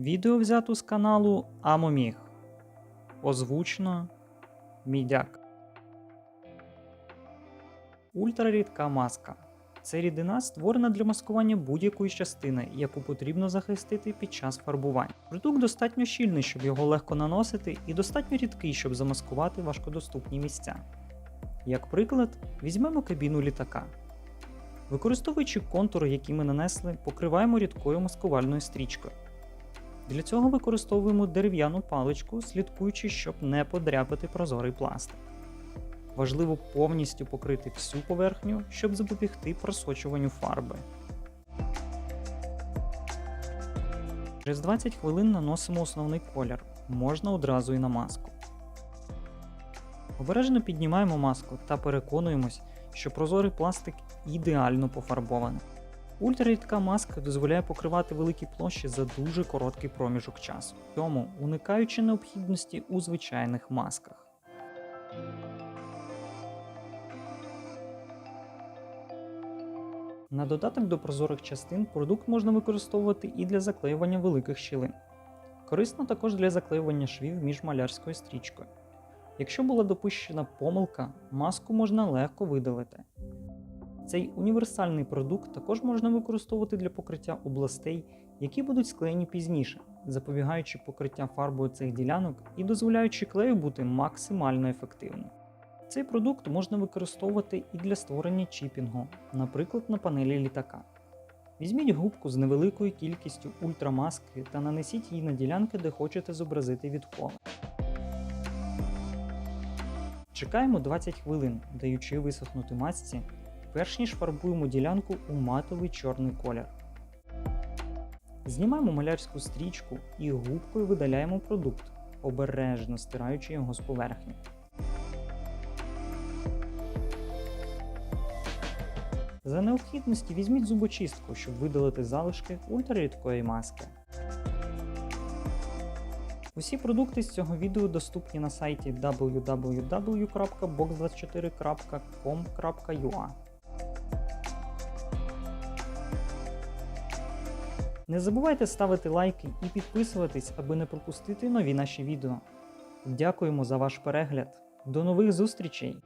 Відео взято з каналу Амоміг. Озвучено Мідяк. Ультрарідка маска. Це рідина створена для маскування будь-якої частини, яку потрібно захистити під час фарбувань. Продукт достатньо щільний, щоб його легко наносити, і достатньо рідкий, щоб замаскувати важкодоступні місця. Як приклад, візьмемо кабіну літака. Використовуючи контури, які ми нанесли, покриваємо рідкою маскувальною стрічкою. Для цього використовуємо дерев'яну паличку, слідкуючи, щоб не подряпати прозорий пластик. Важливо повністю покрити всю поверхню, щоб запобігти просочуванню фарби. Через 20 хвилин наносимо основний колір, можна одразу і на маску. Обережно піднімаємо маску та переконуємось, що прозорий пластик ідеально пофарбований. Ультрарідка маска дозволяє покривати великі площі за дуже короткий проміжок часу, тому уникаючи необхідності у звичайних масках. На додаток до прозорих частин продукт можна використовувати і для заклеювання великих щілин. Корисно також для заклеювання швів між малярською стрічкою. Якщо була допущена помилка, маску можна легко видалити. Цей універсальний продукт також можна використовувати для покриття областей, які будуть склеєні пізніше, запобігаючи покриття фарбою цих ділянок і дозволяючи клею бути максимально ефективним. Цей продукт можна використовувати і для створення чіпінгу, наприклад, на панелі літака. Візьміть губку з невеликою кількістю ультрамаски та нанесіть її на ділянки, де хочете зобразити відколи. Чекаємо 20 хвилин, даючи висохнути масці, перш ніж фарбуємо ділянку у матовий чорний колір. Знімаємо малярську стрічку і губкою видаляємо продукт, обережно стираючи його з поверхні. За необхідності візьміть зубочистку, щоб видалити залишки ультрарідкої маски. Усі продукти з цього відео доступні на сайті www.box24.com.ua. Не забувайте ставити лайки і підписуватись, аби не пропустити нові наші відео. Дякуємо за ваш перегляд. До нових зустрічей!